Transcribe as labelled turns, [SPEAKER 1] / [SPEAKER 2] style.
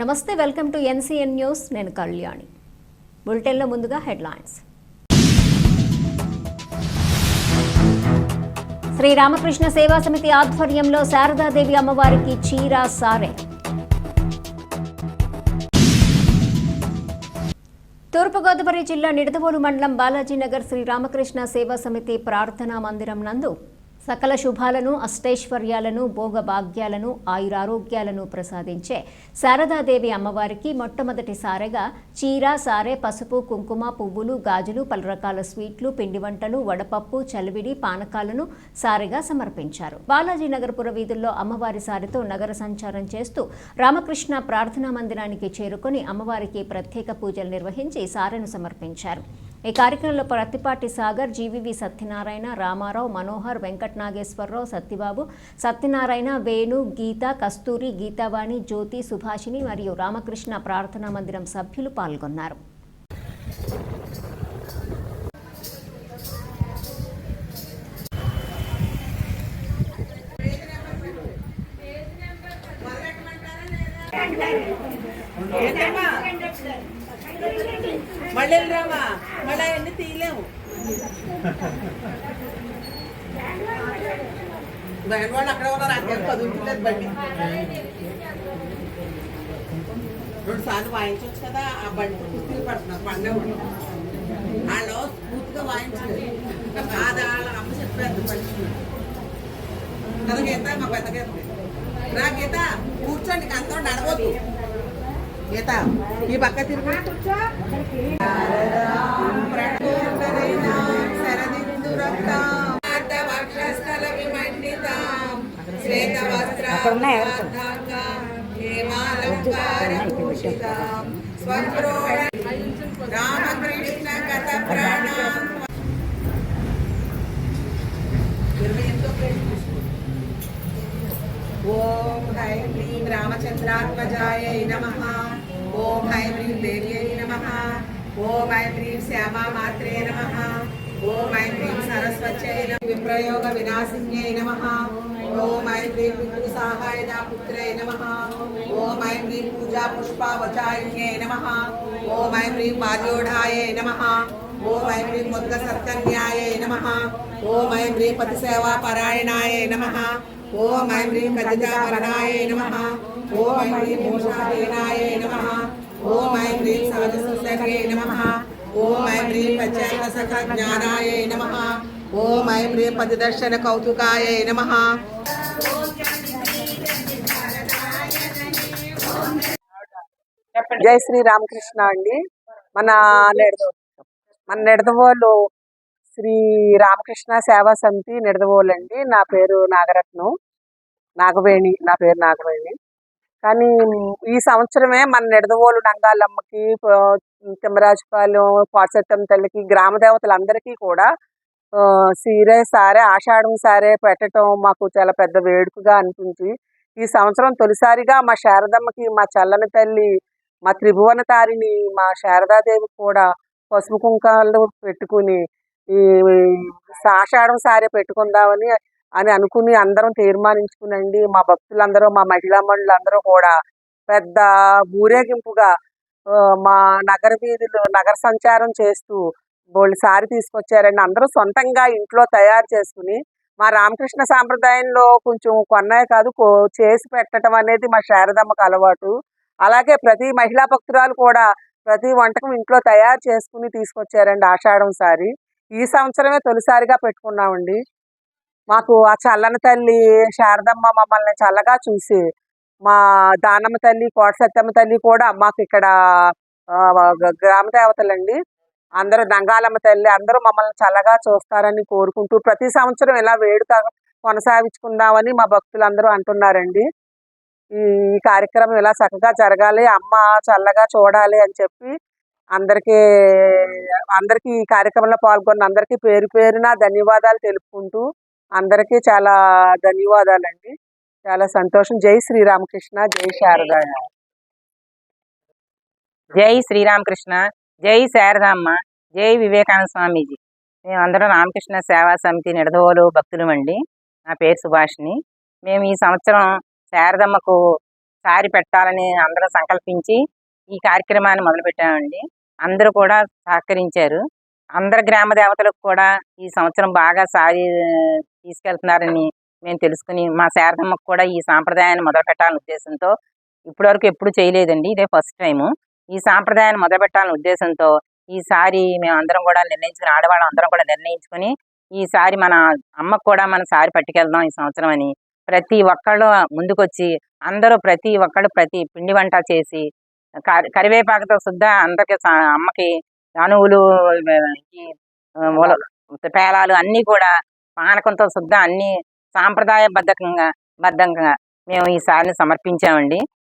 [SPEAKER 1] నమస్తే welcome to NCN news. నేను కళ్యాణి. బులెటిన్లో ముందుగా హెడ్లైన్స్. శ్రీ రామకృష్ణ సేవా సమితి ఆధ్వర్యంలో శారదాదేవి అమ్మవారికి చీరా సారె. తూర్పుగోదావరి జిల్లా నిడదవోలు మండలం బాలాజీనగర్ శ్రీరామకృష్ణ సేవా సమితి ప్రార్థనా మందిరం నందు సకల శుభాలను అష్టైశ్వర్యాలను భోగభాగ్యాలను ఆయురారోగ్యాలను ప్రసాదించే శారదాదేవి అమ్మవారికి మొట్టమొదటిసారిగా చీర సారె పసుపు కుంకుమ పువ్వులు గాజులు పలు రకాల స్వీట్లు పిండి వంటలు వడపప్పు చలివిడి పానకాలను సారెగా సమర్పించారు. బాలాజీనగర్ పుర వీధుల్లో అమ్మవారి సారెతో నగర సంచారం చేస్తూ రామకృష్ణ ప్రార్థనా మందిరానికి చేరుకొని అమ్మవారికి ప్రత్యేక పూజలు నిర్వహించి సారెను సమర్పించారు. ఈ కార్యక్రమంలో ప్రతిపాటి సాగర్ జీవీవి సత్యనారాయణ రామారావు మనోహర్ వెంకట్ నాగేశ్వరరావు సత్యబాబు సత్యనారాయణ వేణు గీత కస్తూరి గీతావాణి జ్యోతి సుభాషిణి మరియు రామకృష్ణ ప్రార్థనా మందిరం సభ్యులు పాల్గొన్నారు.
[SPEAKER 2] ఏంటమ్మా మళ్ళీ రావా? మళ్ళీ అవన్నీ తీయలేము. బ్యాండ్ వాళ్ళు అక్కడ ఉన్నారు అక్కడ చదువుతులేదు బండి. రెండు సార్లు వాయించవచ్చు కదా ఆ బండి కుస్తీలు పడుతున్నారు పండే వాళ్ళు పూర్తిగా వాయించలేదు. అది వాళ్ళ అమ్మ చెప్పారు మనిషి కదా గీత మా పెద్ద గీత. రా గీత కూర్చోండి అంతా నడవద్దు. గీత ఈ పక్క తిరుగు రామకృష్ణ కథ ప్రాణం ఇరవై ఎనిమిదో పేజీ చూసుకో. ఓం హై హ్రీం రామచంద్రాత్మజాయ నమః ఓం హై హ్రీం దేవ్యై నమః ఓం హై హ్రీం శ్యామా మాత్రే నమః ఓం హై హ్రీం సరస్వత్యై నమః విప్రయోగ వినాశిన్యై నమః ఓం హై హ్రీం పితృ సహాయదా పుత్రై నమః ఓం హై హ్రీం పూజా పుష్పావచాయిన్యై నమః ఓం హై హ్రీం వాద్యోఢాయై నమః ఓం ఐం హ్రీం ముద్గ సత్కన్యాయ నమః ఓం ఐం ఓం ఐం హ్రీం కదిజావరణాయ నమ. ఓం ఐం హ్రీం భూషాధీనాయ నమ. ఓం ఐం హ్రీం సహజ నమ. ఓం ఐం హ్రీం పచ్చాంగ జ్ఞానాయ నమ. ఓం ఐం హ్రీం పదిదర్శన కౌతుకాయ నమ.
[SPEAKER 3] జై శ్రీ రామకృష్ణ అండి. మన నిడద మన నిడదవోలు శ్రీ రామకృష్ణ సేవా సమితి నిడదవోలు అండి నా పేరు నాగరత్నం. నాగవేణి నా పేరు నాగవేణి. కానీ ఈ సంవత్సరమే మన నిడదవోలు నంగాలమ్మకి తిమ్మరాజుపాలెం పాటసత్యం తల్లికి గ్రామ దేవతలందరికీ కూడా సీరే సారే ఆషాఢం సారే పెట్టడం మాకు చాలా పెద్ద వేడుకగా అనిపించి ఈ సంవత్సరం తొలిసారిగా మా శారదమ్మకి మా చల్లని తల్లి మా త్రిభువన తారిని మా శారదాదేవి కూడా పసుపు కుంకాలు పెట్టుకుని ఈ ఆషాఢం సారే పెట్టుకుందామని అని అనుకుని అందరం తీర్మానించుకునండి. మా భక్తులందరూ మా మహిళా మండలందరూ కూడా పెద్ద ఊరేగింపుగా మా నగర వీధులు నగర సంచారం చేస్తూ బోళ్ళు సారి తీసుకొచ్చారండి. అందరూ సొంతంగా ఇంట్లో తయారు చేసుకుని మా రామకృష్ణ సాంప్రదాయంలో కొంచెం కొన్నాయి కాదు చేసి పెట్టడం అనేది మా శారదమ్మకు అలవాటు. అలాగే ప్రతి మహిళా భక్తురాలు కూడా ప్రతి వంటకం ఇంట్లో తయారు చేసుకుని తీసుకొచ్చారండి ఆషాఢం సారి. ఈ సంవత్సరమే తొలిసారిగా పెట్టుకున్నామండి. మాకు ఆ చల్లని తల్లి శారదమ్మ మమ్మల్ని చల్లగా చూసి మా దానమ్మ తల్లి కోట సత్యమ్మ తల్లి కూడా మాకు ఇక్కడ గ్రామ దేవతలండి. అందరూ దంగాలమ్మ తల్లి అందరూ మమ్మల్ని చల్లగా చూస్తారని కోరుకుంటూ ప్రతి సంవత్సరం ఇలా వేడుక కొనసాగించుకుందామని మా భక్తులందరూ అంటున్నారండి. ఈ కార్యక్రమం ఇలా చక్కగా జరగాలి అమ్మ చల్లగా చూడాలి అని చెప్పి అందరికీ అందరికీ ఈ కార్యక్రమంలో పాల్గొన్న అందరికీ పేరు పేరున ధన్యవాదాలు తెలుపుకుంటూ అందరికీ చాలా ధన్యవాదాలండి. చాలా సంతోషం. జై శ్రీరామకృష్ణ. జై శారద.
[SPEAKER 4] జై శ్రీరామకృష్ణ. జై శారదమ్మ. జై వివేకానంద స్వామీజీ. మేమందరం రామకృష్ణ సేవా సమితి నిడదవోలు భక్తులమండి నా పేరు సుభాష్ని మేము ఈ సంవత్సరం శారదమ్మకు సారి పెట్టాలని అందరం సంకల్పించి ఈ కార్యక్రమాన్ని మొదలుపెట్టామండి. అందరూ కూడా సహకరించారు. అందరు గ్రామ దేవతలకు కూడా ఈ సంవత్సరం బాగా సారి తీసుకెళ్తున్నారని మేము తెలుసుకుని మా శారదమ్మకు కూడా ఈ సాంప్రదాయాన్ని మొదలుపెట్టాలనే ఉద్దేశంతో ఇప్పటివరకు ఎప్పుడు చేయలేదండి ఇదే ఫస్ట్ టైము. ఈ సాంప్రదాయాన్ని మొదలుపెట్టాలనే ఉద్దేశంతో ఈసారి మేము అందరం కూడా నిర్ణయించుకుని ఆడవాళ్ళం అందరం కూడా నిర్ణయించుకుని ఈసారి మన అమ్మకు కూడా మన సారి పట్టుకెళ్దాం ఈ సంవత్సరం అని ప్రతి ఒక్కళ్ళు ముందుకొచ్చి అందరూ ప్రతి ఒక్కళ్ళు ప్రతి పిండి వంట చేసి కరివేపాకుతో సుద్దా అందరికి అమ్మకి అణువులు పేలాలు అన్నీ కూడా పానకంతో సుద్దా అన్ని సాంప్రదాయ బద్ధకంగా బద్ధంగా మేము ఈ సారిని సమర్పించామండి.